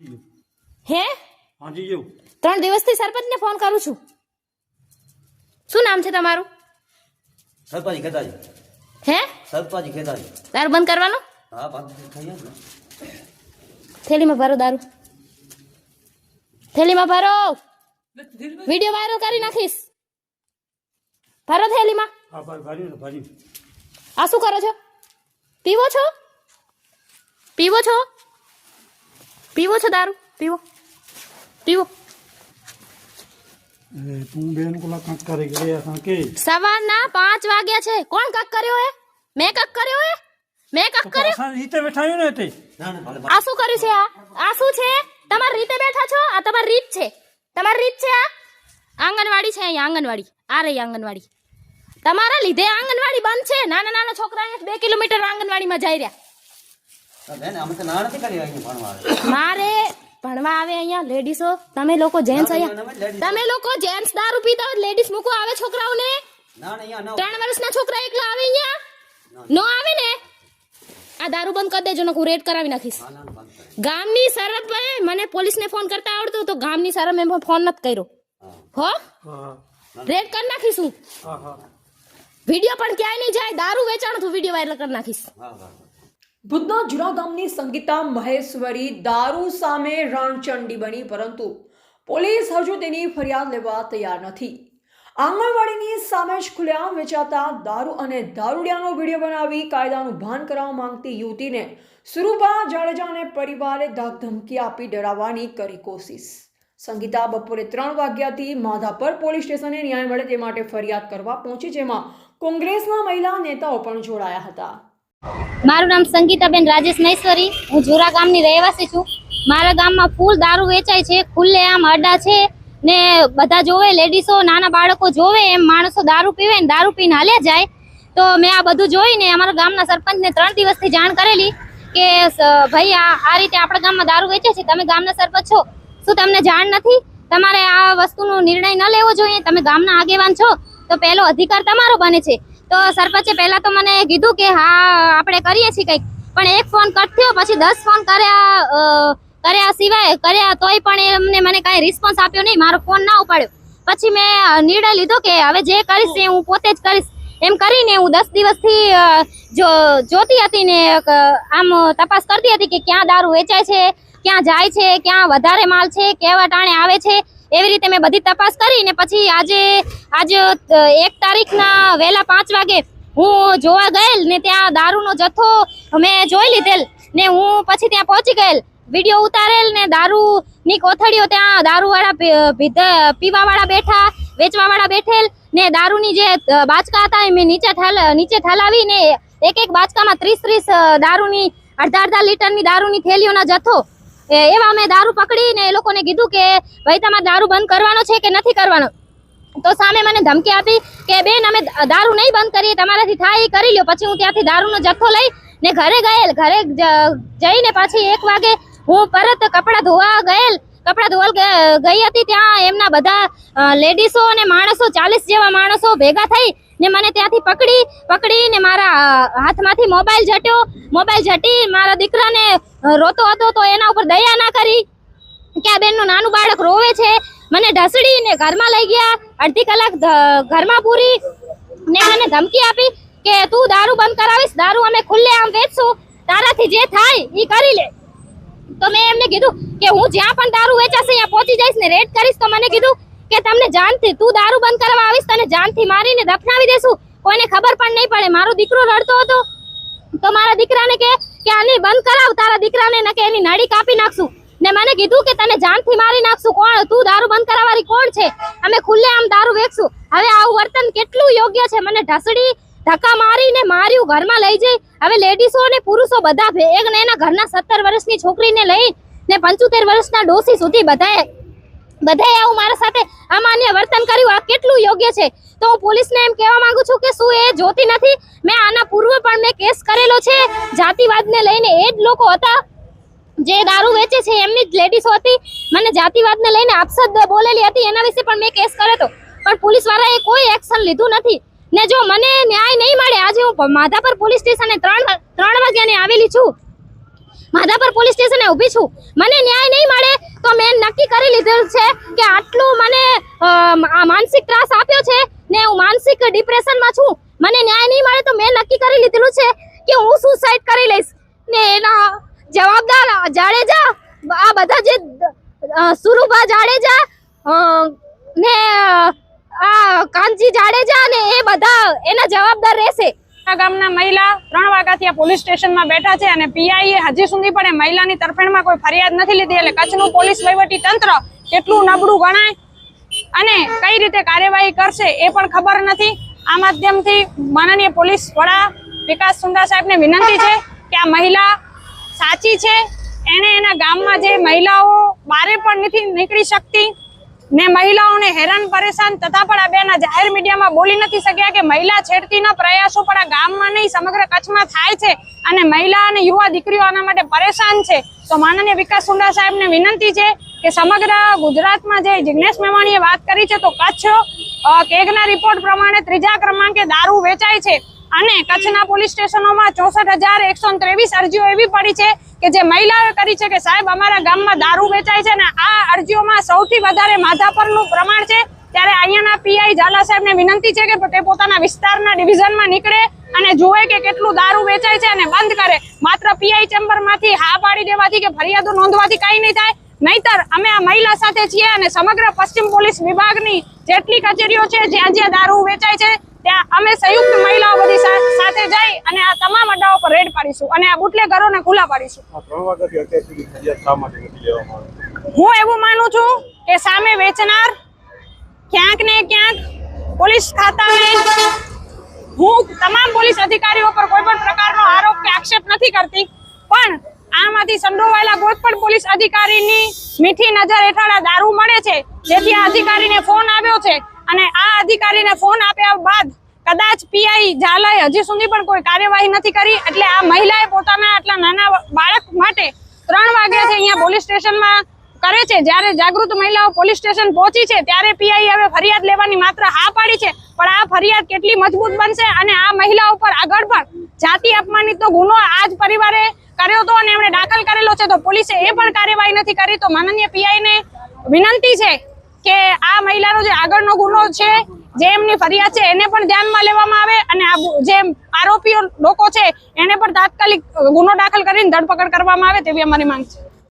હે? હાજી જો ત્રણ દિવસથી સરપંચને ફોન કરું છું. શું નામ છે તમારું? સરપંચ ખેતાજી. હે? સરપંચ ખેતાજી. દારૂ બંધ કરવાનો? હા બંધ થઈ ગયા થેલીમાં ભરો દારૂ. થેલીમાં ભરો. વીડિયો વાયરલ કરી નાખીશ. ભરો થેલીમાં. હા ભાઈ ભર્યું ભર્યું. આ શું કરો છો? પીવો છો? પીવો છો? પીવો છો દારૂ? પીવો. પીવો. તું બેન કોલા કાંક કરી ગયા તા કે? સવારના પાંચ વાગ્યા છે. કોણ કક કર્યો હે? મેં કક કર્યો હે? મેં કક કર્યો? રીતે બેઠાયું ને તે? આ શું કર્યું છે આ? આ શું છે? તમારી રીતે બેઠા છો? આ તમારી રીત છે. તમારી રીત છે આ? આંગણવાડી છે અહીંયા આંગણવાડી. આ રહી આંગણવાડી. તમારા લીધે આંગણવાડી બંધ છે. નાના નાના છોકરા બે કિલોમીટર આંગણવાડીમાં જઈ રહ્યા. મારે ભણવા આવે અહીંયા લેડીસો. તમે લોકો જેન્ટ્સ અહીંયા તમે લોકો જેન્ટ્સ દારૂ પીતા હોય લેડીઝ મૂકો આવે છોકરાઓને? ના ના અહીંયા ના ત્રણ વર્ષના છોકરા એકલા આવે અહીંયા? નો. આવે ને? આ દારૂ બંધ કરી દેજો હું રેડ કરાવી નાખીશ. ગામની સરપ મને પોલીસને ફોન કરતા આવડતું તો ગામની સરપ એમ ફોન નથી કર્યો. હો. રેડ કરી નાખીશું હા. હા વીડિયો પણ ક્યાંય નહીં જાય દારૂ વેચાણ તું વીડિયો વાયરલ કરી નાખીશ. હા હા. ભુજના જુના ગામની સંગીતા મહેશ્વરી દારૂ સામે રણચંડી બની, પરંતુ પોલીસ હજુ તેની ફરિયાદ લેવા તૈયાર નથી. આંગણવાડીની સામે જ ખુલ્લેઆમ વેચાતા દારૂ અને દારૂડિયાનો વીડિયો બનાવી કાયદાનું ભાન કરાવવા માંગતી યુવતીને સુરૂપા જાડેજાને પરિવારે ધાકધમકી આપી ડરાવવાની કરી કોશિશ. સંગીતા બપોરે ત્રણ વાગ્યાથી માધાપર પોલીસ સ્ટેશને ન્યાય મળે તે માટે ફરિયાદ કરવા પહોંચી, જેમાં કોંગ્રેસના મહિલા નેતાઓ પણ જોડાયા હતા. મારું નામ સંગીતાબેન રાજેશ મહેશ્વરી. હું જોરા ગામની રહેવાસી છું. મારા ગામમાં ફૂલ દારૂ વેચાય છે, ખુલ્લે આમ અડા છે ને બધા જોવે, લેડીસો, નાના બાળકો જોવે એમ માણસો દારૂ પીવે ને દારૂ પીને હાલ્યા જાય. તો મેં આ બધું જોઈને અમારા ગામના સરપંચને ત્રણ દિવસથી જાણ કરેલી કે ભાઈ આ રીતે આપણા ગામમાં દારૂ વેચે છે, તમે ગામના સરપંચ છો. શું તમને જાણ નથી? તમારે આ વસ્તુનો નિર્ણય ન લેવો જોઈએ? તમે ગામના આગેવાન છો. તો પહેલો અધિકાર તમારો બને છે. તો સરપંચે પહેલા તો મને કીધું કે હા, આપણે કરીએ છીએ કંઈક. પણ એક ફોન કટ થયો, પછી દસ ફોન કર્યા કર્યા સિવાય, કર્યા તોય પણ એમને મને કાંઈ રિસ્પોન્સ આપ્યો નહીં. મારો ફોન ના ઉપાડ્યો. પછી મેં નિર્ણય લીધો કે હવે જે કરીશ એ હું પોતે જ કરીશ. એમ કરીને હું દસ દિવસથી જો, જોતી હતી ને આમ તપાસ કરતી હતી કે ક્યાં દારૂ વેચાય છે, ક્યાં જાય છે, ક્યાં વધારે માલ છે, કેવા ટાણે આવે છે. એવી રીતે મેં બધી તપાસ કરી ને પછી આજે, આજ એક તારીખના વહેલા પાંચ વાગે હું જોવા ગયેલ ને ત્યાં દારૂનો જથ્થો મેં જોઈ લીધેલ ને હું પછી ત્યાં પહોંચી ગયેલ. વીડિયો ઉતારેલ ને દારૂની કોથળીઓ ત્યાં દારૂવાળા પીવાવાળા બેઠા, વેચવાવાળા બેઠેલ ને દારૂની જે બાચકા હતા એ મેં નીચે નીચે ઠાલાવીને એક એક બાચકામાં ત્રીસ ત્રીસ દારૂની, અડધા અડધા લીટરની દારૂની થેલીઓના જથ્થો એવા અમે દારૂ પકડીને એ લોકોને કીધું કે ભાઈ તમારે દારૂ બંધ કરવાનો છે કે નથી કરવાનો? તો સામે મને ધમકી આપી કે બેન અમે દારૂ નહીં બંધ કરીએ, તમારાથી થાય કરી લ્યો. પછી હું ત્યાંથી દારૂનો જથ્થો લઈ ને ઘરે ગયેલ. ઘરે જઈને પાછી એક વાગે હું પરત કપડાં ધોવા ગયેલ કપડાં ધોવા ગઈ હતી ત્યાં એમના બધા લેડીસો અને માણસો, ચાલીસ જેવા માણસો ભેગા થઈ ને મને ત્યાંથી પકડી, પકડીને મારા હાથમાંથી મોબાઈલ જટ્યો મોબાઈલ જટી મારા દીકરાને રોતો હતો તો એના ઉપર દયા ના કરી કે આ બેનનું નાનું બાળક રોવે છે. મને ઢસડીને ઘરમાં લઈ ગયા, અડધી કલાક ઘરમાં પૂરી ને મને ધમકી આપી કે તું દારૂ બંધ કરાવીશ, દારૂ અમે ખુલ્લે આમ વેચશું, તારાથી જે થાય એ કરી લે. તો મેં એમને કીધું કે હું જ્યાં પણ દારૂ વેચાશે ત્યાં પહોંચી જઈશ ને રેડ કરીશ તો મને કીધું કે તમને જાનથી તું દારૂ બંધ કરવા આવીશ, તને જાનથી મારીને દફનાવી દેશું. કોઈને ખબર પણ નહીં પડે. મારો દીકરો રડતો હતો. તો મારા દીકરાને કે કે આની બંધ કરાવ, તારા દીકરાને ન કે એની નાડી કાપી નાખશું. ને મને કીધું કે તને જાનથી મારી નાખશું. કોણ? તું દારૂ બંધ કરાવવાળી કોણ છે? અમે ખુલ્લે આમ દારૂ વેચશું. હવે આવું વર્તન કેટલું યોગ્ય છે? મને ઢસડી, ધક્કા મારીને માર્યું, ઘરમાં લઈ જઈ. હવે લેડીસો અને પુરુષો બધા ભેગ ને એના ઘરના સત્તર વર્ષની છોકરીને લઈ ને પંચોતેર વર્ષના ડોસી સુધી બધાએ બધાએ આવું મારા સાથે અમાન્ય વર્તન કર્યું. આ કેટલું યોગ્ય છે? તો હું પોલીસને એમ કહેવા માંગુ છું કે શું એ જોતી નથી? મેં આના પૂર્વ પણ મેં કેસ કરેલો છે. જાતિવાદને લઈને એ જ લોકો હતા જે દારૂ વેચે છે, એમની જ લેડીઝો હતી. મને જાતિવાદને લઈને આપસદ બોલેલી હતી, એના વિશે પણ મેં કેસ કર્યો હતો. પણ પોલીસવાળાએ કોઈ એક્શન લીધું નથી. ને જો મને ન્યાય નહીં મળે, આજે હું માધાપર પોલીસ સ્ટેશને ત્રણ ત્રણ વાગ્યાને આવેલી છું. માધાપર પોલીસ સ્ટેશને ઊભી છું. મને ન્યાય નહીં મળે તો મેં નક્કી કરી લીધેલું છે કે આટલું મને માનસિક ત્રાસ આપ્યો છે ને હું માનસિક ડિપ્રેશનમાં છું. મને ન્યાય નહીં મળે તો મેં નક્કી કરી લીધેલું છે કે હું સુસાઇડ કરી લઈશ. ને એના જવાબદાર જાડેજા, આ બધા જે સુરુભા જાડેજા ને આ કાનજી જાડેજા ને એ બધા એના જવાબદાર રહેશે. ગામના મહિલા ત્રણ વાગ્યાથી આ પોલીસ સ્ટેશનમાં બેઠા છે અને પીઆઈ હજી સુધી પણ એ મહિલાની તરફેણમાં કોઈ ફરિયાદ નથી લીધી એટલે કચ્છનું પોલીસ વહીવટી તંત્ર કેટલું નબળું ગણાય અને કઈ રીતે કાર્યવાહી કરશે એ પણ ખબર નથી. આ માધ્યમથી માનનીય પોલીસ વડા વિકાસ સુંદર સાહેબને વિનંતી છે કે આ મહિલા સાચી છે. એને એના ગામમાં જે મહિલાઓ બારે પણ નથી નીકળી શકતી. ને મહિલાઓને હેરાન પરેશાન તથા પણ આ બેના જાહેર મીડિયામાં બોલી નથી શક્યા કે મહિલા છેડતીના પ્રયાસો પણ આ ગામમાં નહીં, સમગ્ર કચ્છમાં થાય છે અને મહિલા અને યુવા દીકરીઓ આના માટે પરેશાન છે. તો માનનીય વિકાસ સુંડા સાહેબને વિનંતી છે કે સમગ્ર ગુજરાતમાં જે જિજ્ઞેશ મેવાણીએ વાત કરી છે, તો કચ્છ કેગના રિપોર્ટ પ્રમાણે ત્રીજા ક્રમાંકે દારૂ વેચાય છે. અને કચ્છના પોલીસ સ્ટેશનોમાં ચોસઠ હજાર એકસો ત્રેવીસ અરજીઓ એવી પડી છે કે જે મહિલાઓએ કરી છે કે સાહેબ, અમારા ગામમાં દારૂ વેચાય છે અને આ અરજીઓમાં સૌથી વધારે માધાપરનું પ્રમાણ છે. ત્યારે અહીંયાના પીઆઈ ઝાલા સાહેબને વિનંતી છે કે તે પોતાના વિસ્તારના ડિવિઝનમાં નીકળે અને જુએ કે કેટલું દારૂ વેચાય છે અને બંધ કરે. માત્ર પીઆઈ ચેમ્બરમાંથી હા પાડી દેવાથી કે ફરિયાદો નોંધવાથી કંઈ નહીં થાય. નહીતર અમે આ મહિલા સાથે છીએ અને સમગ્ર પશ્ચિમ પોલીસ વિભાગની જેટલી કચેરીઓ છે જ્યાં જ્યાં દારૂ વેચાય છે ત્યાં અમે સંયુક્ત મહિલાઓ બધી સાથે જઈ અને આ તમામ અડ્ડાઓ પર રેડ પાડીશું અને આ બુટલેગરોને ખુલ્લા પાડીશું. હું એવું માનું છું કે સામે વેચનાર ક્યાંક ને ક્યાંક પોલીસ ખાતાને હું તમામ પોલીસ અધિકારીઓ પર કોઈ પણ પ્રકારનો આરોપ કે આક્ષેપ નથી કરતી પણ આમાંથી સંડોવાયેલા કોઈ પણ પોલીસ અધિકારીની મીઠી નજર હેઠળ દારૂ મળે છે જેથી આ અધિકારીને ફોન આવ્યો છે અને આ અધિકારીને ફોન આપ્યા બાદ કદાચ પીઆઈ ઝાલાએ હજી સુધી પણ કોઈ કાર્યવાહી નથી કરી, એટલે આ મહિલાએ પોતાના આટલા નાના બાળક માટે ત્રણ વાગ્યાથી અહીંયા પોલીસ સ્ટેશનમાં કરે છે. જ્યારે જાગૃત મહિલાઓ પોલીસ સ્ટેશન પહોંચી છે, ત્યારે પીઆઈ હવે ફરિયાદ લેવાની માત્ર હા પાડી છે, પણ આ ફરિયાદ કેટલી મજબૂત બનશે અને આ મહિલા ઉપર આગળ પણ જાતિ અપમાનિતનો ગુનો આ જ પરિવારે કર્યો હતો અને એમણે દાખલ કરેલો છે. તો પોલીસે એ પણ કાર્યવાહી નથી કરી. તો માનનીય પીઆઈને વિનંતી છે કે આ મહિલાનો જે આગળનો ગુનો છે, જે એમની ફરિયાદ છે, એને પણ ધ્યાનમાં લેવામાં આવે અને આ જે આરોપીઓ લોકો છે, એને પણ તાત્કાલિક ગુનો દાખલ કરીને ધરપકડ કરવામાં આવે તેવી અમારી માંગ છે.